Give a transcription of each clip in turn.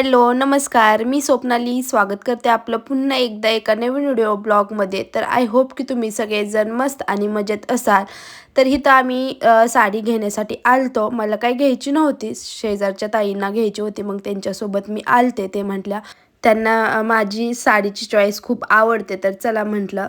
Hello नमस्कार. मी स्वप्नाली स्वागत करते आपलं पुन्हा एकदा एका नवीन व्हिडिओ ब्लॉगमध्ये तर आय होप की तुम्ही सगळेजण मस्त आणि मजेत असाल. तर इथं आम्ही साडी घेण्यासाठी आलतो. मला काही घ्यायची नव्हती. शेजारच्या ताईंना घ्यायची होती. मग त्यांच्यासोबत मी आलते. ते म्हटल्या त्यांना माझी साडीची चॉईस खूप आवडते. तर चला म्हटलं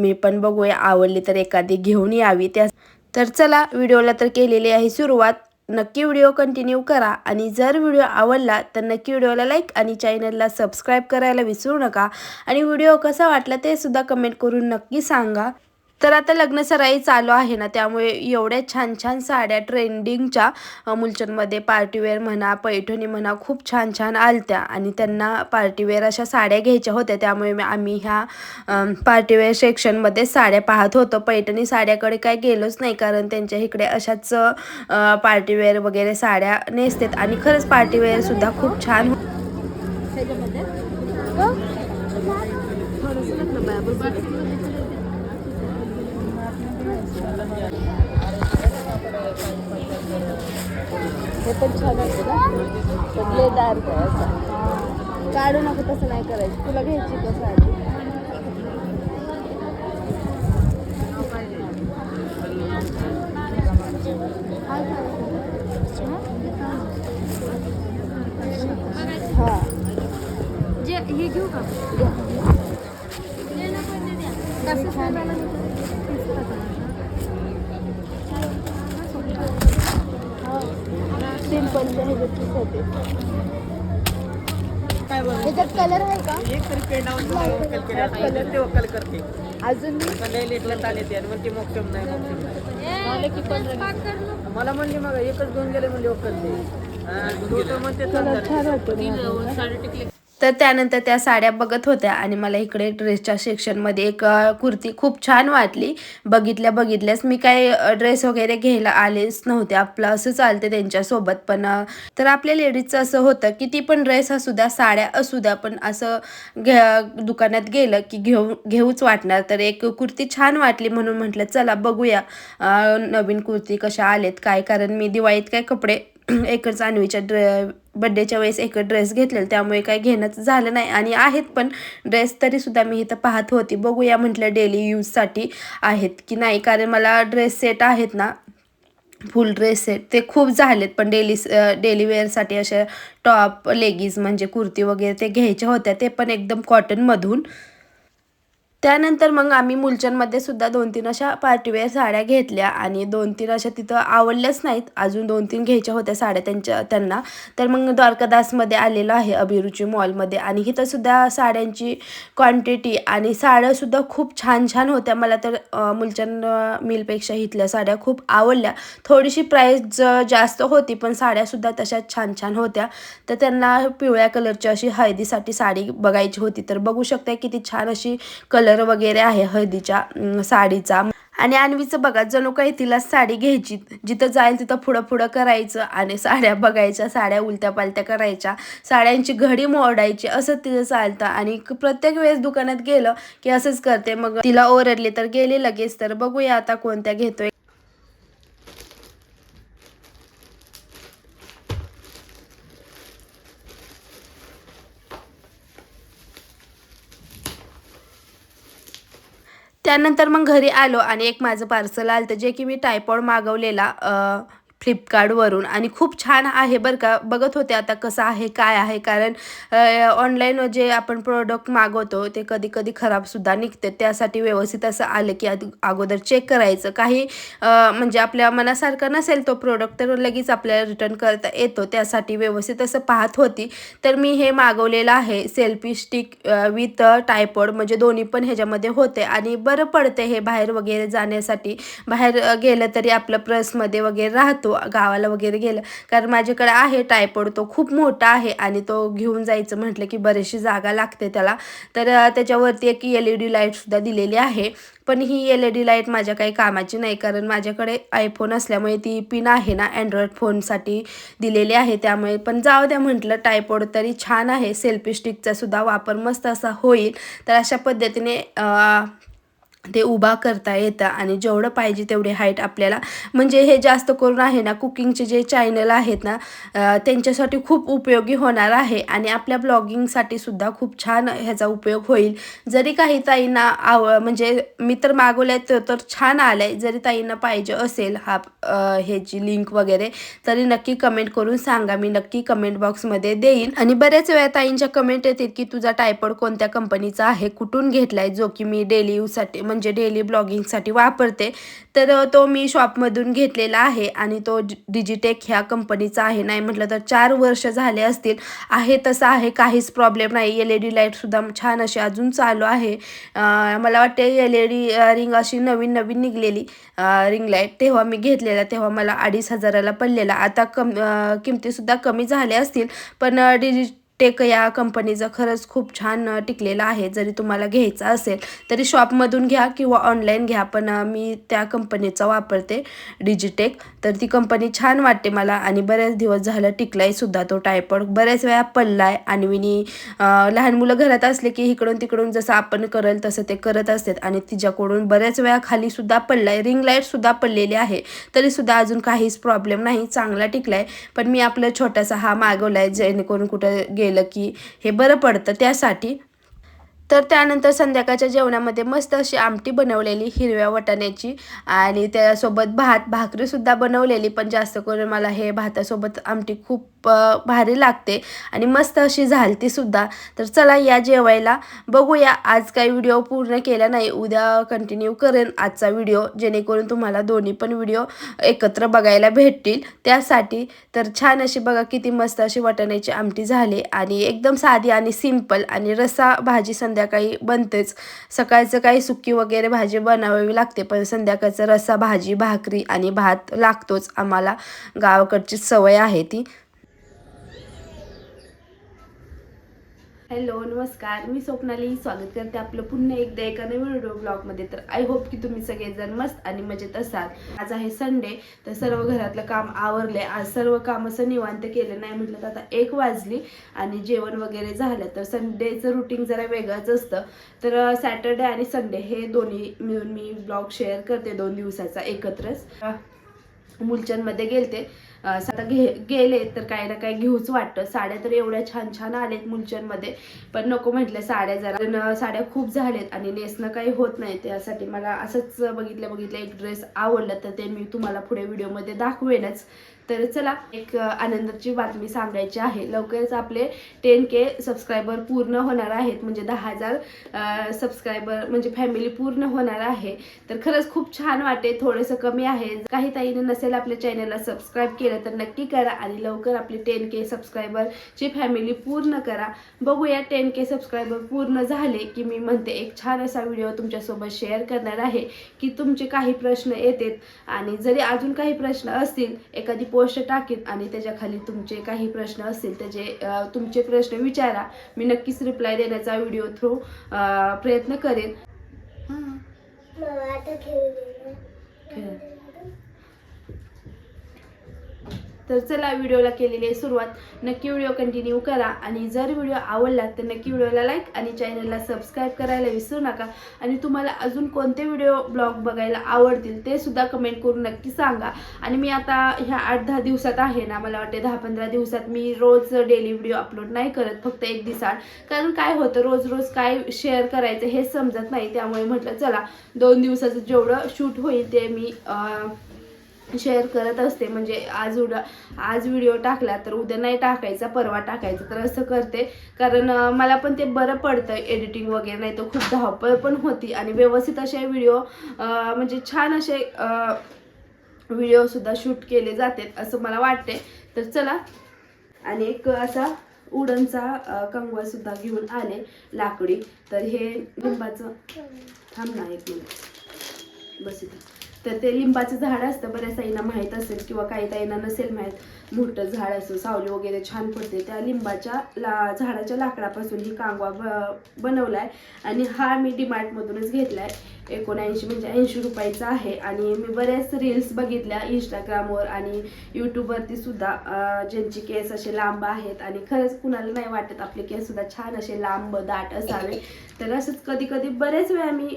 मी पण बघूया. आवडली तर एखादी घेऊन यावी. त्या तर चला व्हिडिओला तर केलेली आहे सुरुवात. नक्की व्हिडिओ कंटिन्यू करा आणि जर व्हिडिओ आवडला तर नक्की व्हिडिओला लाईक आणि चॅनलला सबस्क्राईब करायला विसरू नका. आणि व्हिडिओ कसा वाटला ते सुद्धा कमेंट करून नक्की सांगा. तर आता लग्न सराई चालू आहे ना त्यामुळे एवढ्या छान छान साड्या ट्रेंडिंगच्या मुलचंदमध्ये पार्टीवेअर म्हणा पैठणी म्हणा खूप छान छान आलत्या आणि त्यांना पार्टीवेअर अशा साड्या घ्यायच्या होत्या. त्यामुळे मी- आम्ही ह्या पार्टीवेअर सेक्शनमध्ये साड्या पाहत होतो. पैठणी साड्याकडे काय गेलोच नाही कारण त्यांच्या इकडे अशाच पार्टीवेअर वगैरे साड्या नेसतात आणि खरंच पार्टीवेअर सुद्धा खूप छान हे पण छान असतं ना. काढू नको तसं नाही करायचं. तुला घ्यायची का साडी हा. जे हे घेऊ का? सिंपल त्याच्यात कलर आहे का? एक तरी पेंडावर वकल केले. असते ते वकल करते. अजून लय लेटला चालते आणि म्हणते मोक्षम नाही मोक्षम. नाही मला म्हणली मग एकच घेऊन गेले म्हणजे वकल ते. हा, तू तर म्हणते चालतं. तर त्यानंतर त्या साड्या बघत होत्या आणि मला इकडे ड्रेसच्या सेक्शनमध्ये एक कुर्ती खूप छान वाटली. बघितल्या बघितल्यास मी काय ड्रेस वगैरे घ्यायला आलेच नव्हते. आपलं असं चालते त्यांच्यासोबत. पण तर आपल्या लेडीजचं असं होतं की ती पण ड्रेस असू द्या साड्या असू द्या पण असं घ्या दुकानात गेलं की घेऊ घेऊच वाटणार. तर एक कुर्ती छान वाटली म्हणून म्हटलं चला बघूया नवीन कुर्ती कशा आलेत काय कारण मी दिवाळीत काय कपडे एकच आणवीच्या ड्रे बड्डेच्या वेळेस एक ड्रेस घेतलेला त्यामुळे काही घेणंच झालं नाही. आणि आहेत पण ड्रेस तरीसुद्धा मी इथं पाहत होती. बघूया म्हटलं डेली यूजसाठी आहेत की नाही. कारण मला ड्रेस सेट आहेत ना फुल ड्रेस सेट ते खूप झालेत पण डेली डेली वेअरसाठी अशा टॉप लेगीज म्हणजे कुर्ती वगैरे ते घ्यायच्या होत्या. ते पण एकदम कॉटनमधून त्यानंतर मग आम्ही मुलचंदमध्ये सुद्धा दोन तीन अशा पार्टीवेअर साड्या घेतल्या आणि दोन तीन अशा तिथं आवडल्याच नाहीत. अजून दोन तीन घ्यायच्या होत्या साड्या त्यांच्या त्यांना. तर मग द्वारकादासमध्ये आलेलो आहे अभिरुची मॉलमध्ये आणि इथं सुद्धा साड्यांची क्वांटिटी आणि साड्यासुद्धा खूप छान छान होत्या. मला तर मुलचंद मिलपेक्षा इथल्या साड्या खूप आवडल्या. थोडीशी प्राईस जास्त होती पण साड्यासुद्धा तशाच छान छान होत्या. तर त्यांना पिवळ्या कलरची अशी हळदीसाठी साडी बघायची होती. तर बघू शकता किती छान अशी कलर वगैरे आहे हळदीच्या साडीचा. आणि अन्वीचं बघा जणू काही तिला साडी घ्यायची. जिथं जाईल तिथं पुढं पुढं करायचं आणि साड्या बघायच्या साड्या उलट्या पालट्या करायच्या. साड्यांची घडी मोडायची असं तिचं चालतं. आणि प्रत्येक वेळेस दुकानात गेलं की असंच करते. मग तिला ओरडली तर गेली लगेच तर बघूया आता कोणत्या घेतोय. त्यानंतर मग घरी आलो आणि एक माझं पार्सल आलं तर जे की मी टायपॉड मागवलेला फ्लिपकार्टवरून. आणि खूप छान आहे बरं का. बघत होते आता कसं आहे काय आहे. कारण ऑनलाईन जे आपण प्रोडक्ट मागवतो ते कधी कधी खराबसुद्धा निघते. त्यासाठी व्यवस्थित असं आलं की अगोदर चेक करायचं. काही म्हणजे आपल्या मनासारखं नसेल तो प्रोडक्ट तर लगेच आपल्याला रिटर्न करता येतो. त्यासाठी व्यवस्थित असं पाहत होती. तर मी हे मागवलेलं आहे. सेल्फी स्टिक विथ टायपॉड म्हणजे दोन्ही पण ह्याच्यामध्ये होते. आणि बरं पडते हे बाहेर वगैरे जाण्यासाठी. बाहेर गेलं तरी आपलं पर्समध्ये वगैरे राहतो. गावाला वगैरे गेलं. कारण माझ्याकडे आहे टायपॉड तो खूप मोठा आहे आणि तो घेऊन जायचं म्हटलं की बरीचशी जागा लागते त्याला. तर त्याच्यावरती एक एल ई डी लाईटसुद्धा दिलेली आहे. पण ही एल ई डी लाइट माझ्या काही कामाची नाही कारण माझ्याकडे आयफोन असल्यामुळे ती पिन आहे ना अँड्रॉइड फोनसाठी दिलेली आहे. त्यामुळे पण जाऊ द्या म्हटलं टायपॉड तरी छान आहे. सेल्फी स्टिकचा सुद्धा वापर मस्त असा होईल. तर अशा पद्धतीने ते उभा करता येतं आणि जेवढं पाहिजे तेवढी हाईट आपल्याला. म्हणजे हे जास्त करून आहे ना कुकिंगचे जे चॅनल आहेत ना त्यांच्यासाठी खूप उपयोगी होणार आहे आणि आपल्या ब्लॉगिंगसाठी सुद्धा खूप छान ह्याचा उपयोग होईल. जरी काही ताईंना आव म्हणजे मी तर मागवल्या तर तर छान आलं आहे जरी ताईंना पाहिजे असेल हा ह्याची लिंक वगैरे तरी नक्की कमेंट करून सांगा. मी नक्की कमेंट बॉक्समध्ये देईन. आणि बऱ्याच वेळा ताईंच्या कमेंट येतील की तुझा टायपॉड कोणत्या कंपनीचा आहे? कुठून घेतलाय जो की मी डेली यूजसाठी म्हणजे डेली ब्लॉगिंगसाठी वापरते. तर तो मी शॉपमधून घेतलेला आहे आणि तो डिजिटेक ह्या कंपनीचा आहे. नाही म्हटलं तर चार वर्ष झाले असतील. आहे तसं आहे काहीच प्रॉब्लेम नाही. एल ई डी लाईटसुद्धा छान अशी अजून चालू आहे. मला वाटते एल ई डी रिंग अशी नवीन नवीन निघलेली रिंग लाइट तेव्हा मी घेतलेला तेव्हा मला अडीच हजाराला पडलेला. आता कम किमतीसुद्धा कमी झाल्या असतील. पण डिजि टेक या कंपनीचं खरंच खूप छान टिकलेलं आहे. जरी तुम्हाला घ्यायचं असेल तरी शॉपमधून घ्या किंवा ऑनलाईन घ्या. पण मी त्या कंपनीचा वापरते डिजिटेक तर ती कंपनी छान वाटते मला आणि बरेच दिवस झालं टिकलाय सुद्धा तो टायपॉड बऱ्याच वेळा पडलाय आणि मी लहान मुलं घरात असले की इकडून तिकडून जसं आपण करेल तसं ते करत असतात. आणि तिच्याकडून बऱ्याच वेळा खाली सुद्धा पडलाय. रिंग लाइट सुद्धा पडलेली आहे. तरी सुद्धा अजून काहीच प्रॉब्लेम नाही. चांगला टिकलाय. पण मी आपला छोटासा हा मागवलाय जेणेकरून कुठं केलं की हे बरं पडतं त्यासाठी तर त्यानंतर संध्याकाळच्या जेवणामध्ये मस्त अशी आमटी बनवलेली हिरव्या वाटाण्याची. आणि त्यासोबत भात भाकरीसुद्धा बनवलेली पण जास्त करून मला हे भातासोबत आमटी खूप भारी लागते. आणि मस्त अशी झालतीसुद्धा तर चला या जेवायला. बघूया आज काही व्हिडिओ पूर्ण केला नाही. उद्या कंटिन्यू करेन आजचा व्हिडिओ. जेणेकरून तुम्हाला दोन्ही पण व्हिडिओ एकत्र बघायला भेटतील. त्यासाठी तर छान अशी बघा किती मस्त अशी वाटाण्याची आमटी झाली. आणि एकदम साधी आणि सिंपल आणि रसा भाजी संध्या संध्याकाळी बनतेच. सकाळचं काही सुकी वगैरे भाजी बनवावी लागते पण संध्याकाळचं रस्सा भाजी भाकरी आणि भात लागतोच. आम्हाला गावाकडची सवय आहे ती. हॅलो नमस्कार. मी स्वप्नाली स्वागत करते आपलं पुन्हा एकदा एका नवीन व्हिडिओ ब्लॉगमध्ये. तर आय होप की तुम्ही सगळेजण मस्त आणि मजेत असाल. आज आहे संडे तर सर्व घरातलं काम आवरले आज सर्व काम असं निवांत केलं नाही म्हटलं तर आता एक वाजली आणि जेवण वगैरे झालं. तर संडेचं रुटीन जरा वेगळंच असतं. तर सॅटर्डे आणि संडे हे दोन्ही मिळून मी ब्लॉग शेअर करते दोन दिवसाचा एकत्रच. मुलचंदमध्ये गेलते. आता घे गेले तर काही ना काही घेऊच वाटतं. साड्या तर एवढ्या छान छान आलेत मुलचंदमध्ये पण नको म्हटलं साड्या जरा. साड्या खूप झाल्यात आणि नेसणं काही होत नाही. त्यासाठी मला असंच बघितलं बघितलं एक ड्रेस आवडलं तर ते मी तुम्हाला पुढे व्हिडिओमध्ये दाखवेनच. तर चला एक आनंदाची बातमी सांगायची आहे. लवकरच आपले टेन के सबस्क्रायबर पूर्ण होणार आहेत. म्हणजे दहा हजार सबस्क्रायबर म्हणजे फॅमिली पूर्ण होणार आहे. तर खरंच खूप छान वाटे थोडंसं कमी आहे. काही ताईने नसेल आपल्या चॅनलला सबस्क्राईब केलं तर नक्की करा आणि लवकर आपली टेन के सबस्क्रायबरची फॅमिली पूर्ण करा. बघूया टेन के सबस्क्रायबर पूर्ण झाले की मी म्हणते एक छान असा व्हिडिओ तुमच्यासोबत शेअर करणार आहे की तुमचे काही प्रश्न येतात आणि जरी अजून काही प्रश्न असतील एखादी पोस्ट टाकीन आणि त्याच्याखाली तुमचे काही प्रश्न असतील त्याचे तुमचे प्रश्न विचारा. मी नक्कीच रिप्लाय देण्याचा व्हिडिओ थ्रू प्रयत्न करेन हां खेळ. तर चला व्हिडिओला केलेली आहे सुरुवात. नक्की व्हिडिओ कंटिन्यू करा आणि जर व्हिडिओ आवडला तर नक्की व्हिडिओला लाईक आणि चॅनलला सबस्क्राईब करायला विसरू नका. आणि तुम्हाला अजून कोणते व्हिडिओ ब्लॉग बघायला आवडतील ते सुद्धा कमेंट करून नक्की सांगा. आणि मी आता ह्या आठ दहा दिवसात आहे ना मला वाटते दहा पंधरा दिवसात मी रोज डेली व्हिडिओ अपलोड नाही करत फक्त एक दिवसाड कारण काय होतं रोज रोज काय शेअर करायचं हे समजत नाही. त्यामुळे म्हटलं चला दोन दिवसाचं जेवढं शूट होईल ते मी आ... शेअर करत असते. म्हणजे आज उडा आज व्हिडिओ टाकला तर उद्या नाही टाकायचा परवा टाकायचा. तर असं करते. कारण मला पण ते बरं पडतं एडिटिंग वगैरे नाही तर खूप धावपळ पण होती. आणि व्यवस्थित असे व्हिडिओ म्हणजे छान असे व्हिडिओसुद्धा शूट केले जातात असं मला वाटते. तर चला. आणि एक असा उडनचा कंगवासुद्धा घेऊन आले लाकडी. तर हे लिंबाचं थांब ना एक मिनिट. बस इथं. तर ते लिंबाचं झाड असतं बऱ्याच ताईंना माहीत असेल किंवा काही ताईंना नसेल माहीत. मोठं झाड असं सावली वगैरे छान पडते. त्या लिंबाच्या ला झाडाच्या लाकडापासून ही कांगवा ब बनवलाय. आणि हा मी डिमार्टमधूनच घेतलाय. एकोणऐंशी म्हणजे ऐंशी रुपयाचा आहे. आणि मी बऱ्याच रील्स बघितल्या इंस्टाग्रामवर आणि यूट्यूबवरती सुद्धा ज्यांची ज्यांचे केस असे लांब आहेत. आणि खरंच कुणाला नाही वाटत आपले केस सुद्धा छान असे लांब दाट असावे. तर असंच कधी कधी बरेच वेळा मी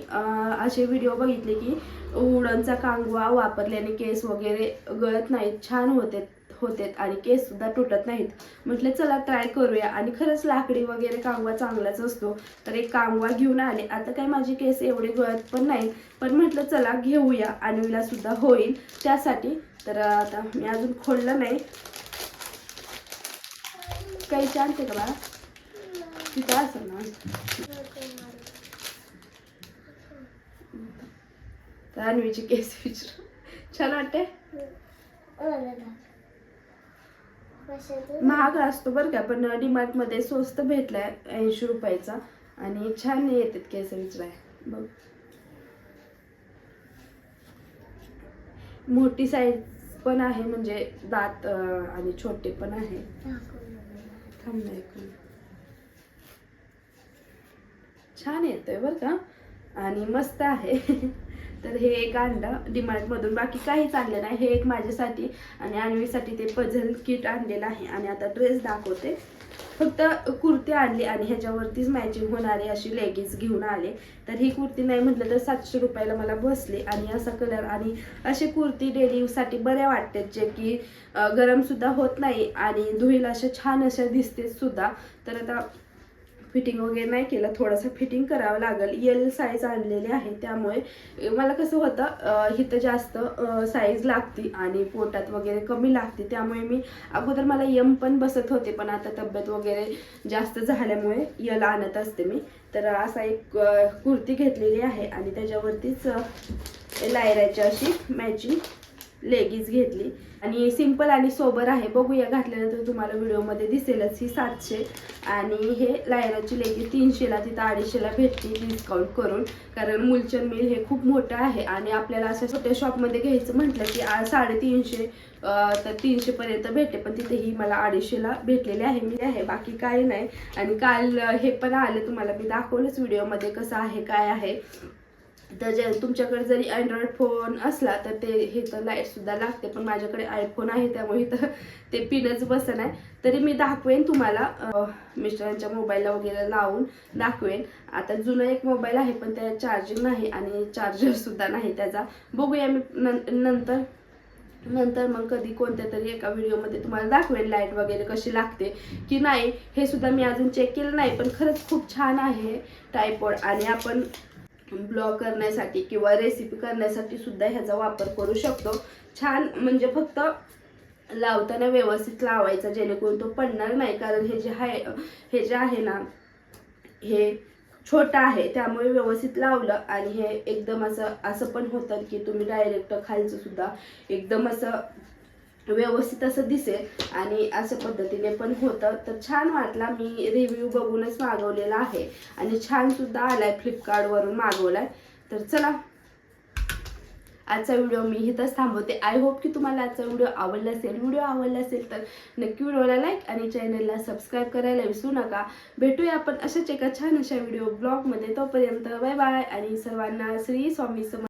असे व्हिडिओ बघितले की उडनचा कांगवा वापरल्याने केस वगैरे गळत नाहीत छान होते होते आणि केस सुद्धा तुटत नाहीत. म्हटलं चला ट्राय करूया. आणि खरंच लाकडी वगैरे कांगवा चांगलाच असतो. तर एक कांगवा घेऊन आले. आता काय माझे केस एवढे गळत पण नाहीत पण म्हटलं चला घेऊया. आणवीला सुद्धा होईल त्यासाठी. तर आता मी अजून खोललं नाही. काही चालते का बाळा तिथं असं ना? तर अन्वीची केस विचार छान वाटते महाग असतो बरं का पण डीमार्टमध्ये स्वस्त भेटलाय ऐंशी रुपयाचा आणि छान येतात केस विचराय बघ. मोठी साईज पण आहे म्हणजे दात आणि छोटे पण आहे. थांब ना छान येतोय बरं का? आणि मस्त आहे. तर हे एक आणलं डिमार्टमधून बाकी काहीच आणलं नाही. हे एक माझ्यासाठी आणि आणवीसाठी ते पझल किट आणलेलं आहे आणि आता ड्रेस दाखवते. फक्त कुर्ती आणली आणि ह्याच्यावरतीच मॅचिंग होणारी अशी लेगिन्स घेऊन आले. तर ही कुर्ती नाही म्हटलं तर सातशे रुपयाला मला बसली आणि असा कलर आणि असे कुर्ती डेली यूजसाठी बऱ्या वाटतात जे की गरमसुद्धा होत नाही आणि धुईल अशा छान अशा दिसते सुद्धा. तर आता फिटिंग वगैरे नाही केलं थोडंसं फिटिंग करावं लागेल. एल साईज आणलेली आहे त्यामुळे मला कसं होतं हिथं इथं जास्त साईज लागते आणि पोटात वगैरे कमी लागते. त्यामुळे मी अगोदर मला यम पण बसत होते पण आता तब्येत वगैरे जास्त झाल्यामुळे यल आणत असते मी. तर असा एक कुर्ती घेतलेली आहे आणि त्याच्यावरतीच लायराची अशी मॅचिंग लेगीज घेतली. आणि सिंपल आणि सोबर आहे. बघूया घातल्यानंतर तुम्हाला व्हिडिओमध्ये दिसेलच ही सातशे. आणि हे लायराची लेगीज तीनशेला तिथं अडीचशेला भेटते डिस्काउंट करून. कारण मुलचंद मिल हे खूप मोठं आहे आणि आपल्याला अशा छोट्या शॉपमध्ये घ्यायचं म्हटलं की साडेतीनशे तर तीनशेपर्यंत भेटते. पण तिथे ही मला अडीचशेला भेटलेली आहे. मी आहे. बाकी काही नाही. आणि काल हे पण आलं तुम्हाला. मी दाखवलंच व्हिडिओमध्ये कसं आहे काय आहे. तर जे तुमच्याकडे जरी अँड्रॉइड फोन असला तर ते हे तर लाईटसुद्धा लागते पण माझ्याकडे आयफोन आहे त्यामुळे तर ते पिनच बसन आहे तरी मी दाखवेन तुम्हाला मिस्टरांच्या मोबाईलला वगैरे लावून दाखवेन. आता जुना एक मोबाईल आहे पण त्याला चार्जिंग नाही आणि चार्जरसुद्धा नाही त्याचा. बघूया मी नंतर नंतर मग कधी कोणत्या तरी एका व्हिडिओमध्ये तुम्हाला दाखवेल लाइट वगैरे कशी लागते की नाही. हे सुद्धा मी अजून चेक केलं नाही पण खरंच खूप छान आहे टायपॉड आणि आपण ब्लॉग करण्यासाठी किंवा रेसिपी करण्यासाठी सुद्धा ह्याचा वापर करू शकतो. छान म्हणजे फक्त लावताना व्यवस्थित लावायचा जेणेकरून तो पडणार नाही. कारण हे जे आहे हे जे आहे ना हे छोटं आहे. त्यामुळे व्यवस्थित लावलं आणि हे एकदम असं असं पण होतं की तुम्ही डायरेक्ट खालचं सुद्धा एकदम असं व्यवस्थित असं दिसेल आणि अशा पद्धतीने पण होतं. तर छान वाटला मी रिव्ह्यू बघूनच मागवलेला आहे. आणि छान सुद्धा आलाय फ्लिपकार्टवरून मागवलाय. तर चला आजचा व्हिडिओ मी इथंच थांबवते. आय होप की तुम्हाला आजचा व्हिडिओ आवडला असेल. व्हिडिओ आवडला असेल तर नक्की व्हिडिओला लाईक आणि चॅनलला सबस्क्राईब करायला विसरू नका. भेटूया आपण अशाच एका छान अशा व्हिडिओ ब्लॉगमध्ये. तोपर्यंत बाय बाय आणि सर्वांना श्री स्वामी समर्थ